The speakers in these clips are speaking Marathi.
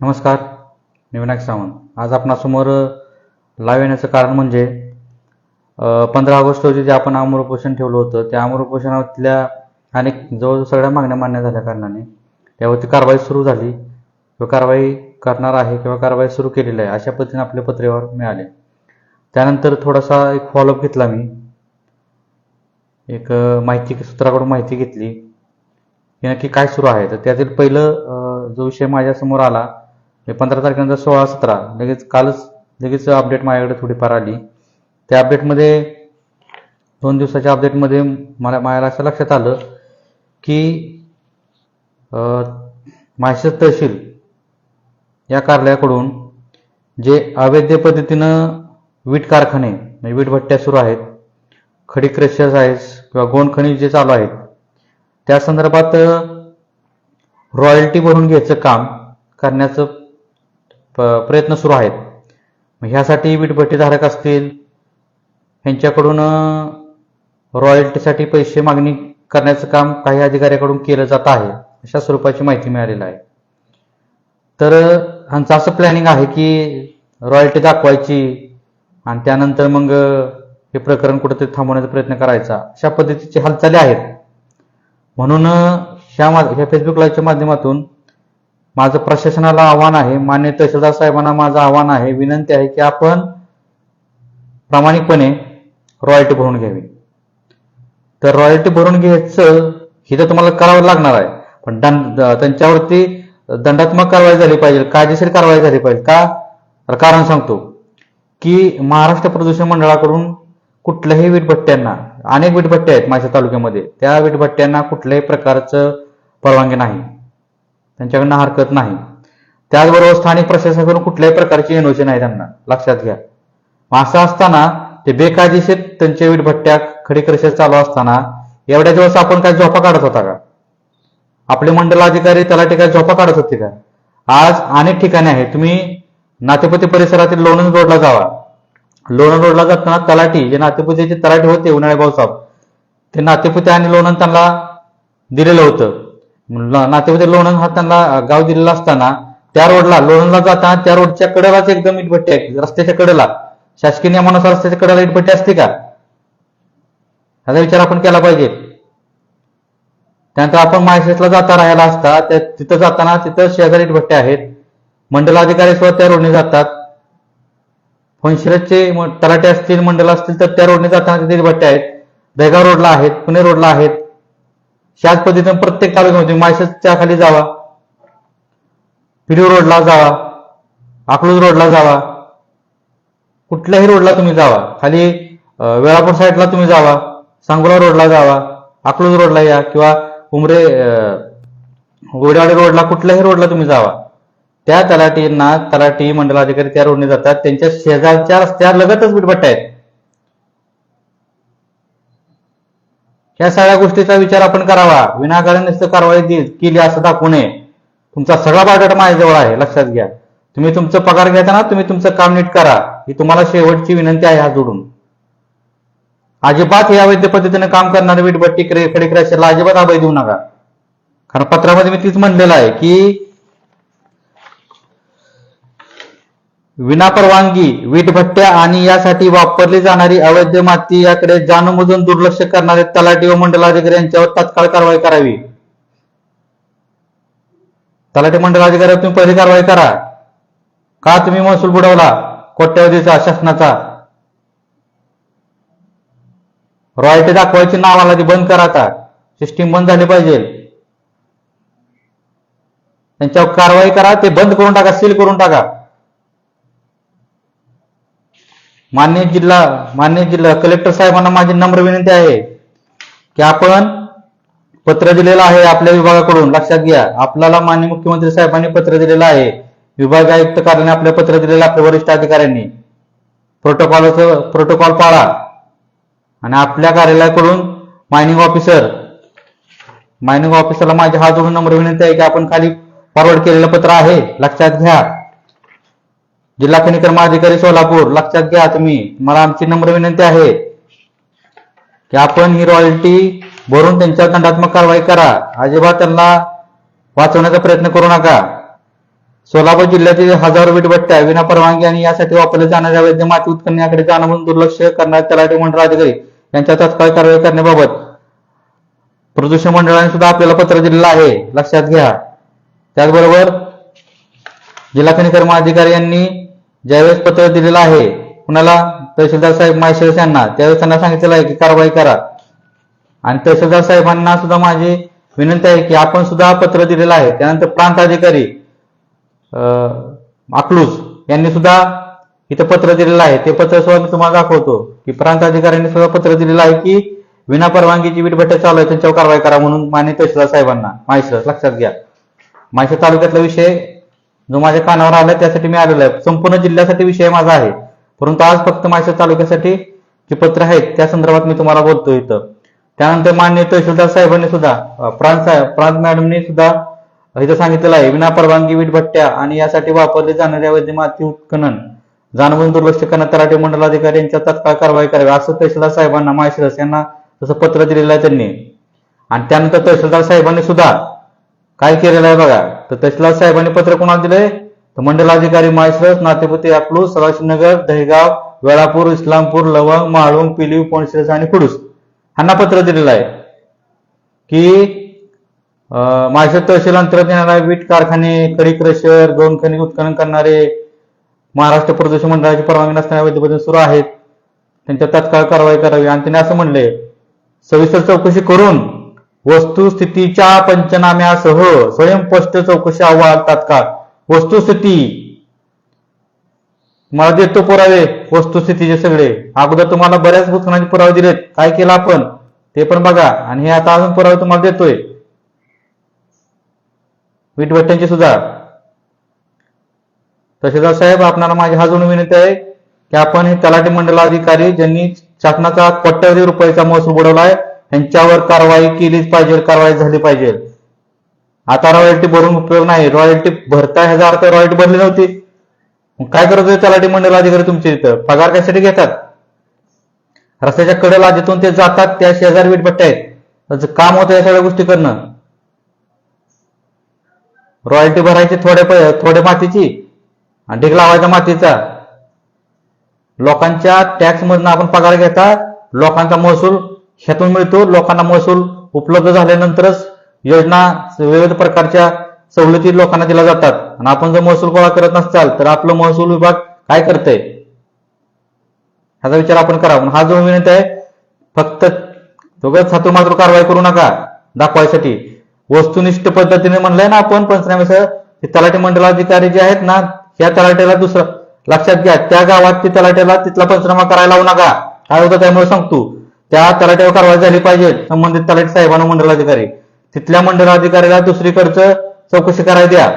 नमस्कार मी विनायक सावंत. आज आपणासमोर लाईव्ह येण्याचं कारण म्हणजे पंधरा ऑगस्ट रोजी जे आपण आमर उपोषण ठेवलं होतं त्या आमर उपोषणातल्या अनेक जवळजवळ सगळ्या मागण्या मान्य झाल्या कारणाने त्यावरती कारवाई सुरू झाली. किंवा कारवाई करणार आहे किंवा कारवाई सुरू केलेली आहे अशा पद्धतीने आपले पत्रेवर मिळाले. त्यानंतर थोडासा एक फॉलोअप घेतला मी. एक माहिती सूत्राकडून माहिती घेतली. की नक्की काय सुरू आहे? तर त्यातील पहिलं जो विषय माझ्यासमोर आला म्हणजे पंधरा तारखेनंतर सोळा सतरा. लगेच कालच लगेच अपडेट माझ्याकडे थोडीफार आली. त्या अपडेटमध्ये दोन दिवसाच्या अपडेटमध्ये मला माझ्या असं लक्षात आलं की अ, तहसील या कार्यालयाकडून जे अवैध पद्धतीनं वीट कारखाने म्हणजे वीट भट्ट्या सुरू आहेत खडी क्रशर्स आहेत किंवा गोंड खनिज जे चालू आहेत त्या संदर्भात रॉयल्टी भरून घ्यायचं काम करण्याचं प्रयत्न सुरू आहेत. मग ह्यासाठी वीटभट्टीधारक असतील ह्यांच्याकडून रॉयल्टीसाठी पैसे मागणी करण्याचं काम काही अधिकाऱ्याकडून केलं जात आहे अशा स्वरूपाची माहिती मिळालेली आहे. तर ह्यांचं असं प्लॅनिंग आहे की रॉयल्टी दाखवायची आणि त्यानंतर मग हे प्रकरण कुठेतरी थांबवण्याचा प्रयत्न करायचा अशा पद्धतीची हालचाली आहेत. म्हणून ह्या मा ह्या फेसबुक लाईव्हच्या माध्यमातून माझं प्रशासनाला आव्हान आहे मान्य तहसीलदार साहेबांना माझं आव्हान आहे विनंती आहे की आपण प्रामाणिकपणे रॉयल्टी भरून घ्यावी. तर रॉयल्टी भरून घ्यायचं हे तर तुम्हाला करावं लागणार आहे. पण दंड त्यांच्यावरती दंडात्मक कारवाई झाली पाहिजे कायदेशीर कारवाई झाली पाहिजे. का? कारण सांगतो की महाराष्ट्र प्रदूषण मंडळाकडून कुठल्याही वीटभट्ट्यांना अनेक वीटभट्ट्या आहेत माझ्या तालुक्यामध्ये त्या वीटभट्ट्यांना कुठल्याही प्रकारचं परवानगी नाही. त्यांच्याकडनं हरकत नाही. त्याचबरोबर स्थानिक प्रशासनाकडून कुठल्याही प्रकारची एनओसी नाही त्यांना. लक्षात घ्या. मग असं असताना ते बेकायदेशीर त्यांच्या वीटभट्ट्या खडी चालू असताना एवढ्या दिवस आपण काय झोपा काढत होता का? आपले मंडल अधिकारी त्याला ठिकाणी झोपा काढत होते का? आज अनेक ठिकाणी आहे. तुम्ही नातेपती परिसरातील लोणंद रोडला जावा. लोणंद रोडला जाताना तलाठी जे नातेपुतीचे तलाठी होते उन्हाळे भाऊसाहेब ते नातेपुते आणि लोणंद त्यांना दिलेलं होतं. ल- लोणंद हा त्यांना गाव दिलेला असताना त्या रोडला लोणंदला जाताना त्या रोडच्या कडेलाच एकदम इटभट्टी आहे रस्त्याच्या कडेला. शासकीय नियमानुसार रस्त्याच्या कडेला इटभट्टी असते का? ह्याचा विचार आपण केला पाहिजे. त्यानंतर आपण मायसेसला जाता राहायला असता त्या तिथं जाताना तिथं शेजारी भट्टे आहेत. मंडलाधिकारी सुद्धा त्या रोडने जातात. फनशिरसचे तलाटे असतील मंडल असतील तर त्या रोडने जाताना तिथे भट्टे आहेत. दहेगाव रोडला आहेत पुणे रोडला आहेत. त्याच पद्धतीने प्रत्येक तालुक्यामध्ये मायसेसच्या खाली जावा. पिलीव रोडला जावा. अकलूज रोडला जावा. कुठल्याही रोडला तुम्ही जावा. खाली वेळापूर साईडला तुम्ही जावा. सांगोला रोडला जावा. अकलूज रोडला या किंवा उमरे गोडेवाडी रोडला कुठल्याही रोडला तुम्ही जावा. त्या तलाटींना तलाटी मंडलाधिकारी त्या रोडने जातात. त्यांच्या शेजारच्या रस्त्या लगतच बिटभट्ट्या आहेत. या सगळ्या गोष्टीचा विचार आपण करावा. विनाकारण नुसतं कारवाई केली असं दाखवू नये. तुमचा सगळा बायोडाटा माझ्याजवळ आहे लक्षात घ्या. तुम्ही तुमचं पगार घेताना तुम्ही तुमचं काम नीट करा. ही तुम्हाला शेवटची विनंती आहे हा जोडून. अजिबात या वैद्य पद्धतीने काम करणारे वीटभट्टी खडे क्रॅशरला अजिबात अभय देऊ नका. कारण पत्रामध्ये मी तीच म्हणलेलं आहे की विनापरवानगी वीटभट्ट्या आणि यासाठी वापरली जाणारी अवैध माती याकडे जाणूनमधून दुर्लक्ष करणारे तलाठी व मंडलाधिकारी यांच्यावर तात्काळ कारवाई करावी. तलाठी मंडलाधिकारी तुम्ही पहिली कारवाई करा. का तुम्ही महसूल बुडवला? कोट्यवधीचा शासनाचा? रॉयल्टी दाखवायची नावाला ती बंद करा आता. सिस्टीम बंद झाली पाहिजे. त्यांच्यावर कारवाई करा ते बंद करून टाका सील करून टाका. मान्य जिल्हा मान्य जिल्हा कलेक्टर साहेबांना माझी नम्र विनंती आहे की आपण पत्र दिलेलं आहे आपल्या विभागाकडून लक्षात घ्या. आपल्याला मान्य मुख्यमंत्री साहेबांनी पत्र दिलेलं आहे. विभाग आयुक्त कार्याने आपलं पत्र दिलेलं आपल्या वरिष्ठ अधिकाऱ्यांनी. प्रोटोकॉलचं प्रोटोकॉल पाळा. आणि आपल्या कार्यालयाकडून मायनिंग ऑफिसर मायनिंग ऑफिसरला माझी हा जोडून नम्र विनंती आहे की आपण खाली फॉरवर्ड केलेलं पत्र आहे. लक्षात घ्या. जिल्हा खनिकर्म अधिकारी सोलापूर लक्षात घ्या तुम्ही. मला आमची नम्र विनंती आहे की आपण ही रॉयल्टी भरून त्यांच्यावर दंडात्मक कारवाई करा. अजिबात त्यांना वाचवण्याचा प्रयत्न करू नका. सोलापूर जिल्ह्यातील हजारो वीटभट्ट्या विना परवानगी आणि यासाठी वापरल्या जाणाऱ्या वैद्य माती उत्खननाकडे जाणवून दुर्लक्ष करणारे तलाठी मंडळ अधिकारी यांच्या तत्काळ कारवाई करण्याबाबत प्रदूषण मंडळाने सुद्धा आपल्याला पत्र दिलेलं आहे. लक्षात घ्या. त्याचबरोबर जिल्हा खनिकर्म अधिकारी यांनी ज्यावेळेस पत्र दिलेलं आहे कुणाला तहसीलदार साहेब माहेश यांना त्यावेळेस त्यांना सांगितलेलं आहे की कारवाई करा. आणि तहसीलदार साहेबांना सुद्धा माझी विनंती आहे की आपण सुद्धा पत्र दिलेलं आहे. त्यानंतर प्रांत अधिकारी अं, अकलूज यांनी सुद्धा इथं पत्र दिलेलं आहे. ते पत्र सुद्धा मी तुम्हाला दाखवतो की प्रांत अधिकाऱ्यांनी सुद्धा पत्र दिलेलं आहे की विना परवानगीची वीटभट्ट्या चालू आहे त्यांच्यावर कारवाई करा म्हणून मान्य तहसीलदार साहेबांना माहेश लक्षात घ्या. माहेश तालुक्यातला विषय जो माझ्या कानावर आला त्यासाठी मी आलेलो आहे. संपूर्ण जिल्ह्यासाठी विषय माझा आहे. परंतु आज फक्त माझ्या तालुक्यासाठी जे पत्र आहेत त्या संदर्भात मी तुम्हाला बोलतो इथं. त्यानंतर मान्य तहसीलदार साहेबांनी सुद्धा प्रांत प्रांत मॅडमनी सुद्धा इथं सांगितलेलं आहे विना परवानगी वीट भट्ट्या आणि यासाठी वापरले जाणाऱ्या वैद्य माती उत्खनन जाणवून दुर्लक्ष करण्यात तलाठी मंडलाधिकारी यांच्या तत्काळ कारवाई करावी असं तहसीलदार साहेबांना माहेश्वरस यांना तसं पत्र दिलेलं आहे त्यांनी. आणि त्यानंतर तहसीलदार साहेबांनी सुद्धा काय केलेलं आहे बघा तर तहसीलदार साहेबांनी पत्र कोणाला दिलंय? तर मंडलाधिकारी माहेश्वरस नातेपती अकलू सदाशिवनगर दहेगाव वेळापूर इस्लामपूर लवंग माळुंग पिलीव पोणशिरस आणि कुडूस. ह्यांना पत्र दिलेलं आहे की माझ्या तहसील अंतर्गत येणारा वीट कारखाने खडी क्रशर दोन खनिज उत्खनन करणारे महाराष्ट्र प्रदूषण मंडळाची परवानगी नसणाऱ्या वैद्यपद्धती सुरू आहेत. त्यांच्या तत्काळ कारवाई करावी. आणि त्यांनी असं म्हणले सविस्तर चौकशी करून वस्तुस्थितीच्या पंचनाम्यासह स्वयंस्पष्ट चौकशी अहवाल तात्काळ. वस्तुस्थिती. मला देतो पुरावे वस्तुस्थितीचे सगळे. अगोदर तुम्हाला बऱ्याच उत्खनाचे पुरावे दिलेत. काय केलं आपण? ते पण बघा. आणि हे आता अजून पुरावे तुम्हाला देतोय. वीटभट्ट्यांची सुद्धा. तहसीलदार साहेब आपणाला माझी हा जोडून विनंती आहे की आपण हे तलाठी मंडलाधिकारी ज्यांनी शासनाचा कोट्यवधी रुपयाचा महसूल बुडवला आहे त्यांच्यावर कारवाई केलीच पाहिजे कारवाई झाली पाहिजे. आता रॉयल्टी भरून उपयोग नाही. रॉयल्टी भरता ह्याचा अर्थ रॉयल्टी भरली नव्हती. काय करत होते तलाठी मंडळ अधिकारी तुमच्या इथं? पगार कशासाठी घेतात? रस्त्याच्या कडेला जिथून ते जातात त्या शेजार वीटभट्ट्या आहेत. त्याचं काम होतं या सगळ्या गोष्टी करणं. रॉयल्टी भरायची थोडे प- थोडे मातीची आणि ढीग लावायचा मातीचा. लोकांच्या टॅक्स मधून आपण पगार घेता लोकांचा महसूल ह्यातून मिळतो लोकांना महसूल उपलब्ध झाल्यानंतरच योजना विविध प्रकारच्या सवलती लोकांना दिल्या जातात. आणि आपण जर महसूल गोळा करत नसाल तर आपलं महसूल विभाग काय करतंय? ह्याचा विचार आपण करावा हा जो विनंती आहे फक्त दोघंच हातून मात्र कारवाई करू नका दाखवायसाठी. वस्तुनिष्ठ पद्धतीने म्हणलंय ना आपण पंचनाम्याचं ते तलाठी मंडलाधिकारी जे आहेत ना या तलाट्याला दुसरं लक्षात घ्या. त्या गावात ती तलाट्याला तिथला पंचनामा करायला लावू नका. काय होतं त्यामुळे सांगतो. त्या तलाट्यावर कारवाई झाली पाहिजे संबंधित तलाठी साहेबांना मंडलाधिकारी तिथल्या मंडलाधिकाऱ्याला दुसरीकडचं चौकशी करायला द्या.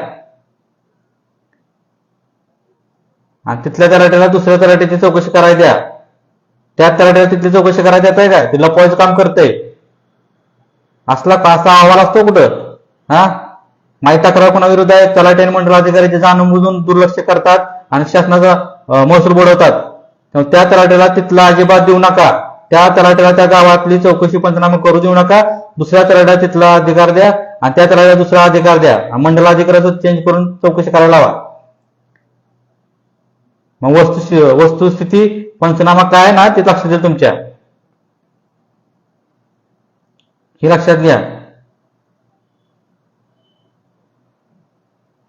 आणि तिथल्या तलाट्याला दुसऱ्या तलाट्याची चौकशी करायला द्या. त्या तलाट्याला तिथली चौकशी करायला देत आहे काय? ते लपवायचं काम करतंय. असला का असा अहवाल असतो कुठं? हा? माहिती तक्रार कोणाविरुद्ध आहे? तलाठी आणि अधिकारी जाणून बुजून दुर्लक्ष करतात आणि शासनाचा महसूल बुडवतात. त्या तलाट्याला तिथला अजिबात देऊ नका. त्या तलाट्याला त्या गावातली चौकशी पंचनामा करू देऊ नका. दुसऱ्या तलाट्याला तिथला अधिकार द्या आणि त्या तलाट्याला दुसरा अधिकार द्या. मंडलाधिकाराचं चेंज करून चौकशी करायला लावा. मग वस्तू वस्तुस्थिती पंचनामा काय आहे ना ते लक्षात येईल तुमच्या. हे लक्षात घ्या.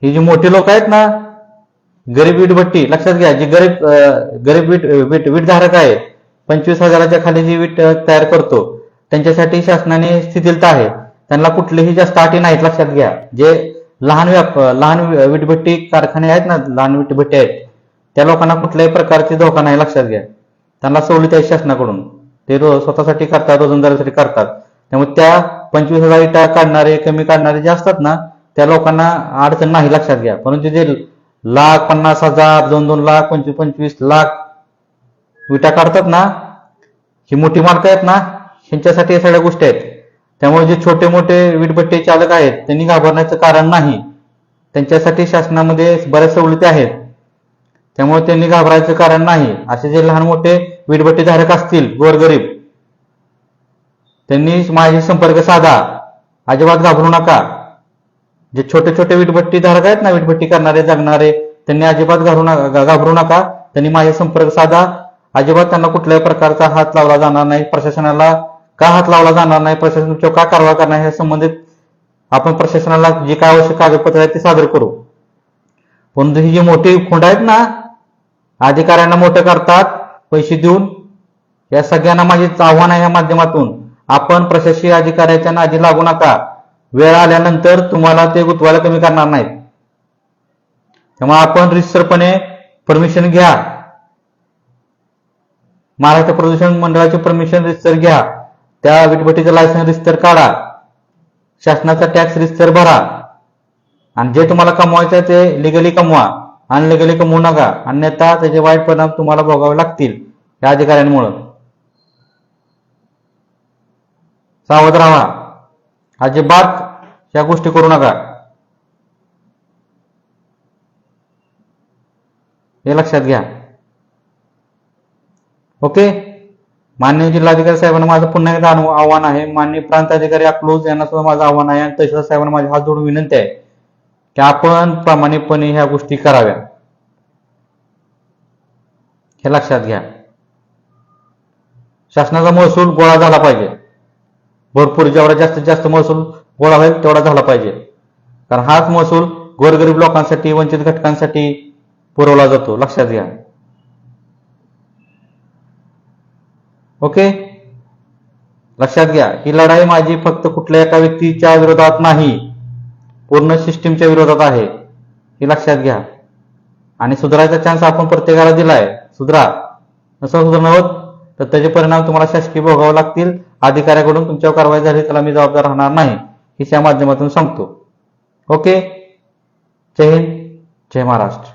ही जी मोठी लोक आहेत ना गरीब वीटभट्टी लक्षात घ्या जी गरीब गरीब वीट वीट वीटधारक आहे पंचवीस हजाराच्या खाली जी वीट तयार करतो. त्यांच्यासाठी शासनाने शिथिलता आहे. त्यांना कुठलेही जास्त अटी नाहीत लक्षात घ्या. जे लहान व्याप लहान विटभट्टी कारखाने आहेत ना लहान विटभट्टी आहेत त्या लोकांना कुठल्याही प्रकारची धोका नाही लक्षात घ्या. त्यांना सवलती आहे शासनाकडून. ते रो स्वतःसाठी करतात रोजंदारीसाठी करतात. त्यामुळे त्या पंचवीस हजार विटा काढणारे कमी काढणारे जे असतात ना त्या लोकांना अडचण नाही लक्षात घ्या. परंतु जे लाख पन्नास हजार दोन दोन लाख पंचवीस पंचवीस लाख विटा काढतात ना ही मोठी मालकं आहेत ना ह्यांच्यासाठी या सगळ्या गोष्टी आहेत. त्यामुळे जे छोटे मोठे वीटभट्टे चालक आहेत त्यांनी घाबरण्याचं कारण नाही. त्यांच्यासाठी शासनामध्ये बऱ्याच सवलती आहेत. त्यामुळे त्यांनी घाबरायचं कारण नाही. असे जे लहान मोठे वीटभट्टी धारक असतील गोरगरीब त्यांनी माझी संपर्क साधा. अजिबात घाबरू नका. जे छोटे छोटे वीटभट्टी धारक आहेत ना वीटभट्टी करणारे जगणारे त्यांनी अजिबात घाबरू नका घाबरू नका. त्यांनी माझे संपर्क साधा. अजिबात त्यांना कुठल्याही प्रकारचा हात लावला जाणार नाही. प्रशासनाला का हात लावला जाणार नाही? प्रशासन तुमच्यावर का कारवाई करणार हे संबंधित आपण प्रशासनाला जे काय आवश्यक कागदपत्र आहेत ते सादर करू. परंतु ही जी मोठी खुंड आहेत ना अधिकाऱ्यांना मोठं करतात पैसे देऊन या सगळ्यांना माझे आव्हान आहे या माध्यमातून. आपण प्रशासकीय अधिकाऱ्याच्या नादी लागू नका. वेळ आल्यानंतर तुम्हाला ते गुतवायला कमी करणार नाहीत. त्यामुळे आपण रिसरपणे परमिशन घ्या. महाराष्ट्र प्रदूषण मंडळाचे परमिशन रितसर घ्या. त्या विटभटीचं लायसन्स रितसर काढा. शासनाचा टॅक्स रितसर भरा. आणि जे तुम्हाला कमवायचं आहे ते लिगली कमवा. अनलिगली कमवू नका. अन्यथा त्याचे वाईट परिणाम तुम्हाला भोगावे लागतील या अधिकाऱ्यांमुळं. सावध राहा. अजिबात या गोष्टी करू नका. हे लक्षात घ्या. ओके? मान्य जिल्हाधिकारी साहेबांना माझं पुन्हा एकदा आव्हान आहे. मान्य प्रांताधिकारी अकलूज यांना सुद्धा माझं आव्हान आहे आणि तहसीलदार साहेबांना माझी हात जोडून विनंती आहे की आपण प्रामाणिकपणे ह्या गोष्टी कराव्या. हे लक्षात घ्या. शासनाचा महसूल गोळा झाला पाहिजे. भरपूर जेवढा जास्तीत जास्त महसूल गोळा होईल तेवढा झाला पाहिजे. कारण हाच महसूल गोरगरीब लोकांसाठी वंचित घटकांसाठी पुरवला जातो. लक्षात घ्या. ओके? लक्षात घ्या ही लढाई माझी फक्त कुठल्या एका व्यक्तीच्या विरोधात नाही पूर्ण सिस्टीमच्या विरोधात आहे. हे लक्षात घ्या. आणि सुधारायचा चान्स आपण प्रत्येकाला दिलाय. सुधरा. नसं सुधारणं होत तर त्याचे परिणाम तुम्हाला शासकीय भोगावे लागतील. अधिकाऱ्याकडून तुमच्यावर कारवाई झाली त्याला मी जबाबदार राहणार नाही. हे माध्यमातून सांगतो. ओके? जय हिंद जय महाराष्ट्र.